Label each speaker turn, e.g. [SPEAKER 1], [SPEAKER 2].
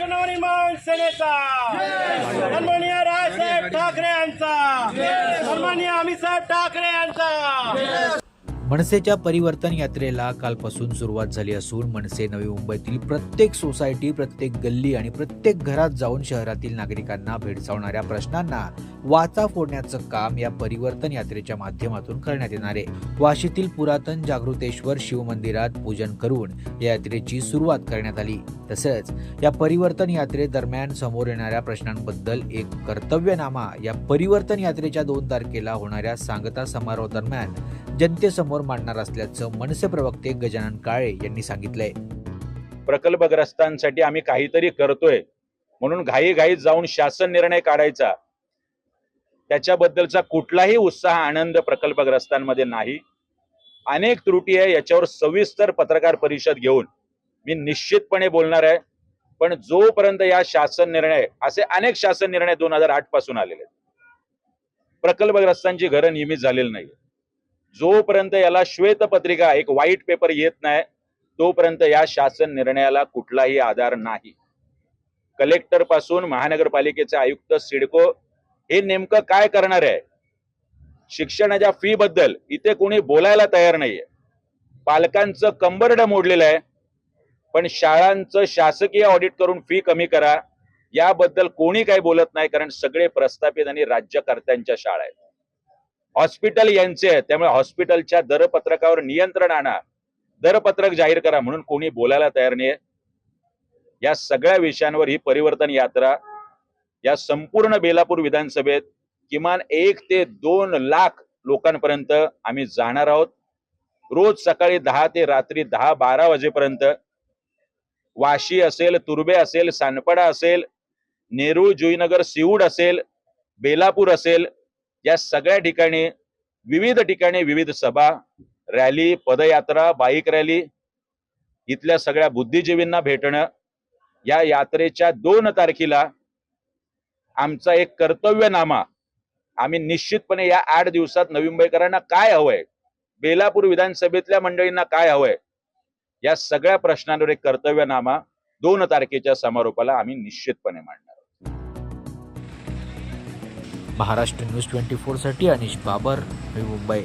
[SPEAKER 1] नवनिर्माण सेनेचा सन्माननीय राजसाहेब ठाकरे यांचा. सन्माननीय अमितसाहेब ठाकरे यांचा
[SPEAKER 2] मनसेच्या परिवर्तन यात्रेला कालपासून सुरुवात झाली असून मनसे नवी मुंबईतील प्रत्येक सोसायटी प्रत्येक गल्ली आणि प्रत्येक घरात जाऊन शहरातील नागरिकांना भेडसावणाऱ्या प्रश्नांना वाचा फोडण्याचं काम या परिवर्तन यात्रेच्या माध्यमातून करण्यात येणार आहे. वाशीतील पुरातन जागृतेश्वर शिवमंदिरात पूजन करून या यात्रेची सुरुवात करण्यात आली. तसंच या परिवर्तन यात्रेदरम्यान समोर येणाऱ्या प्रश्नांबद्दल एक कर्तव्यनामा या परिवर्तन यात्रेच्या दोन तारखेला होणाऱ्या सांगता समारोह दरम्यान समोर मांडणार असल्याचं मनसे प्रवक्ते गजानन काळे यांनी सांगितलंय.
[SPEAKER 3] प्रकल्पग्रस्तांसाठी आम्ही काहीतरी करतोय. म्हणून घाईघाईत जाऊन शासन निर्णय काढायचा. त्याच्याबद्दलचा कुठलाही उत्साह आनंद प्रकल्पग्रस्तांमध्ये नाही. अनेक त्रुटी आहे याच्यावर सविस्तर पत्रकार परिषद घेऊन मी निश्चितपणे बोलणार आहे. पण जोपर्यंत या शासन निर्णय असे अनेक शासन निर्णय दोन हजार आठपासून आलेले आहेत. प्रकल्पग्रस्तांची घरं नियमित झालेली नाही जोपर्यंत याला श्वेतपत्रिका एक व्हाईट पेपर येत नाही तोपर्यंत या शासन निर्णयाला कुठलाही आधार नाही. कलेक्टरपासून महानगरपालिकेचे आयुक्त सिडको हे नेमकं काय करणार आहे? शिक्षणाच्या फी बद्दल इथे कोणी बोलायला तयार नाहीये. पालकांचं कंबरड मोडलेलं आहे. पण शाळांचं शासकीय ऑडिट करून फी कमी करा. याबद्दल कोणी काही बोलत नाही कारण सगळे प्रस्थापित आणि राज्यकर्त्यांच्या शाळा आहेत. हॉस्पिटल यांचे आहेत. त्यामुळे हॉस्पिटलच्या दरपत्रकावर नियंत्रण आणा. दरपत्रक जाहीर करा म्हणून कोणी बोलायला तयार नाही या सगळ्या विषयांवर ही परिवर्तन यात्रा या संपूर्ण बेलापूर विधानसभेत किमान एक ते दोन लाख लोकांपर्यंत आम्ही जाणार आहोत. रोज सकाळी दहा ते रात्री दहा बारा वाजेपर्यंत वाशी असेल तुर्बे असेल सानपडा असेल नेरूळ जुईनगर सिऊड असेल बेलापूर असेल या सगळ्या ठिकाणी विविध ठिकाणी विविध सभा रॅली पदयात्रा बाईक रॅली इथल्या सगळ्या बुद्धिजीवींना भेटणं या यात्रेच्या दोन तारखेला आमचा एक कर्तव्यनामा आम्ही निश्चितपणे या आठ दिवसात नवी मुंबईकरांना काय हवंय बेलापूर विधानसभेतल्या मंडळींना काय हवंय या सगळ्या प्रश्नांवर एक कर्तव्यनामा दोन तारखेच्या समारोपाला आम्ही निश्चितपणे मांडणार.
[SPEAKER 2] महाराष्ट्र न्यूज ट्वेंटी फोरसाठी अनिश बाबर मुंबई